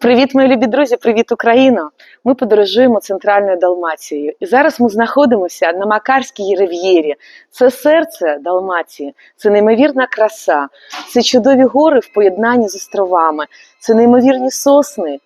Привіт, мої любі друзі! Привіт, Україно! Ми подорожуємо центральною Далмацією. І зараз ми знаходимося на Макарській рив'єрі. Це серце Далмації, це неймовірна краса, це чудові гори в поєднанні з островами, це неймовірні сосни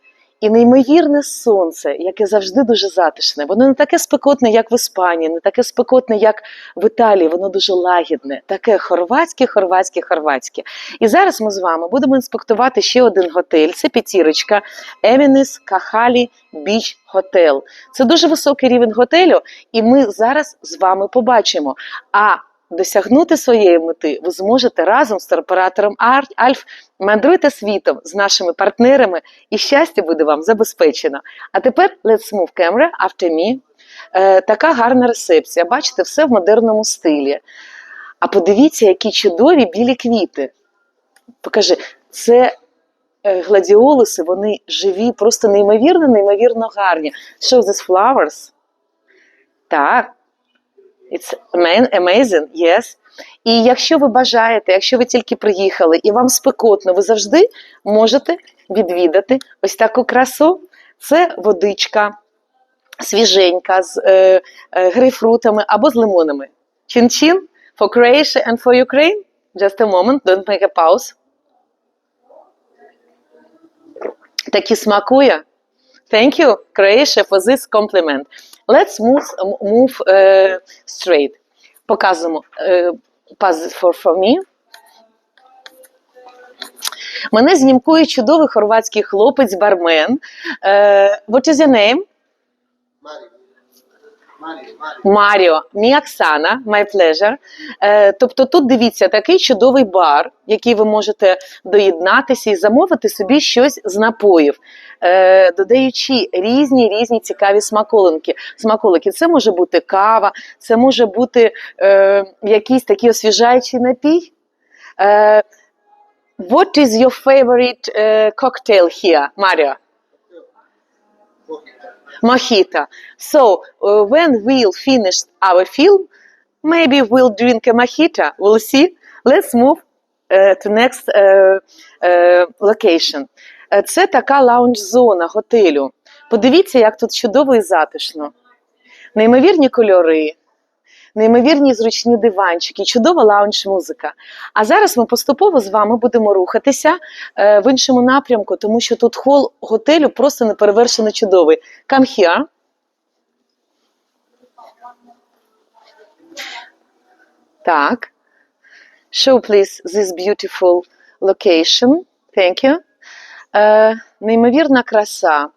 і неймовірне сонце, яке завжди дуже затишне. Воно не таке спекотне, як в Іспанії, не таке спекотне, як в Італії. Воно дуже лагідне, таке хорватське, хорватське, хорватське. І зараз ми з вами будемо інспектувати ще один готель. Це п'ятірочка Емінес Кахалі Біч Хотел. Це дуже високий рівень готелю, і ми зараз з вами побачимо. А досягнути своєї мети ви зможете разом з туроператором Ар- Альф мандруйте світом з нашими партнерами, і щастя буде вам забезпечено. А тепер let's move camera after me. Е, така гарна рецепція. Бачите, все в модерному стилі. А подивіться, які чудові білі квіти. Покажи, це е, гладіолуси, вони живі, просто неймовірно, неймовірно гарні. Show these flowers. Так. It's amazing, yes. І якщо ви бажаєте, якщо ви тільки приїхали і вам спекотно, ви завжди можете відвідати ось таку красу. Це водичка свіженька з е, е, грейпфрутами або з лимонами. Чин-чин for Croatia and for Ukraine. Just a moment, don't make a pause. Такі смакує. Thank you, Croatia, for this compliment. Let's move, move uh, straight. Показуємо uh, pause for, for me. Мене знімкує чудовий хорватський хлопець, бармен. Uh, what is your name? Mario. Маріо, мій Оксана, my pleasure. Е, тобто тут дивіться такий чудовий бар, який ви можете доєднатися і замовити собі щось з напоїв, е, додаючи різні різні цікаві смаколинки. Смаколики. Це може бути кава, це може бути е, якийсь такий освіжаючий напій. Е, what is your favorite е, cocktail here, Mario? Mojito. So uh, when we'll finish our film, maybe we'll drink a mojito. We'll see. Let's move uh, to next uh, uh, location. Е, Це така лаунж-зона готелю. Подивіться, як тут чудово і затишно. Неймовірні кольори, неймовірні зручні диванчики, чудова лаунж-музика. А зараз ми поступово з вами будемо рухатися е, в іншому напрямку, тому що тут хол готелю просто неперевершено чудовий. Come here. Так. Show, please, this beautiful location. Thank you. Е, неймовірна краса.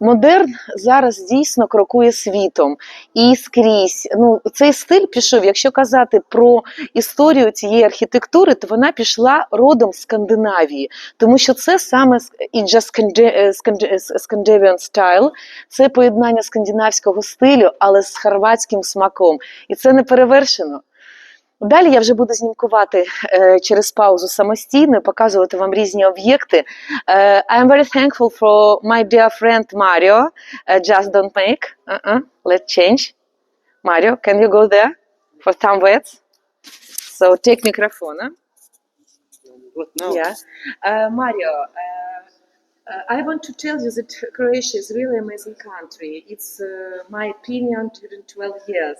Модерн зараз дійсно крокує світом і скрізь. Ну, цей стиль пішов, якщо казати про історію цієї архітектури, то вона пішла родом з Скандинавії, тому що це саме с- і just Scandi- Scandi- е, Scandinavian style, це поєднання скандинавського стилю, але з хорватським смаком. І це не перевершено. Далі я вже буду знімкувати е, через паузу самостійно, і показувати вам різні об'єкти. Е, I am very thankful for my dear friend Mario. Uh, just don't make. Uh-uh. Let's change. Mario, can you go there for some words? So take microphone. huh? What now? Yeah. Uh, Mario, uh, uh, I want to tell you that Croatia is really amazing country. It's uh, my opinion during 12 years.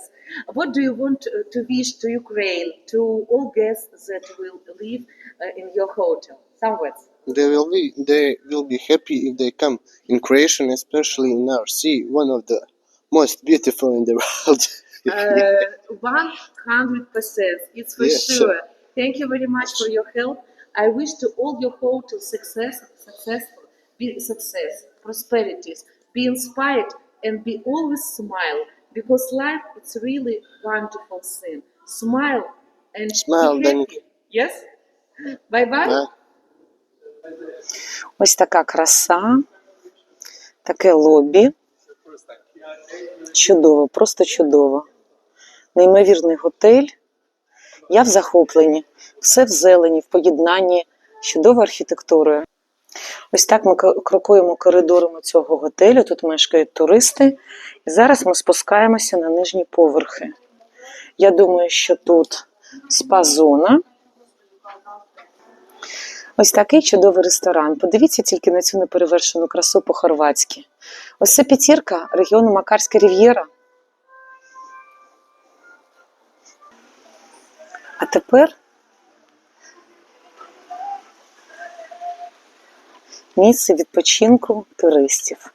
What do you want to, to wish to Ukraine, to all guests that will live uh, in your hotel? Some words. They will be they will be happy if they come in Croatia, especially in our sea, one of the most beautiful in the world. Uh, 100%. It's for Yes, sure. sure. Thank you very much for your help. I wish to all your hotel success, successful, be success, prosperities, be inspired, and be always smile because life it's really wonderful thing. Smile and Smile, be then- happy. Yes. Bye bye. Bye. Ось така краса, таке лобі. Чудово, просто чудово. Неймовірний готель. Я в захопленні. Все в зелені, в поєднанні з чудовою архітектурою. Ось так ми крокуємо коридорами цього готелю. Тут мешкають туристи. І зараз ми спускаємося на нижні поверхи. Я думаю, що тут спа-зона. Ось такий чудовий ресторан. Подивіться тільки на цю неперевершену красу по-хорватськи. Ось це п'ятірка регіону Макарська Рів'єра. А тепер місце відпочинку туристів.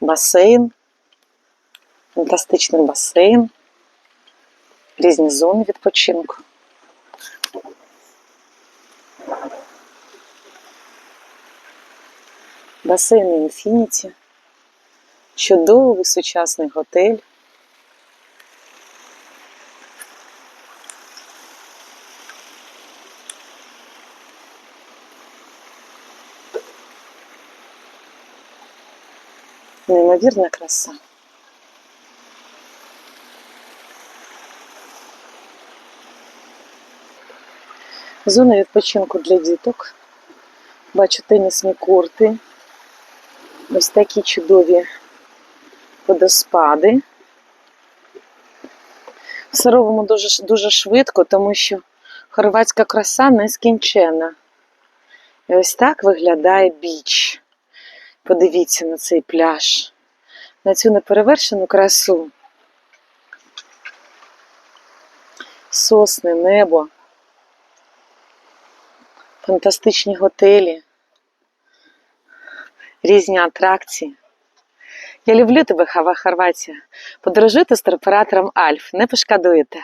Басейн, фантастичний басейн, різні зони відпочинку. Басейн Інфініті, чудовий сучасний готель. Неймовірна краса. Зона відпочинку для діток. Бачу тенісні корти. Ось такі чудові водоспади. Все робимо дуже, дуже швидко, тому що хорватська краса нескінченна. І ось так виглядає біч. Подивіться на цей пляж, на цю неперевершену красу. Сосни, небо, фантастичні готелі, різні атракції. Я люблю тебе, Хава Хорватія. Подорожуйте з туроператором Альф, не пошкодуєте.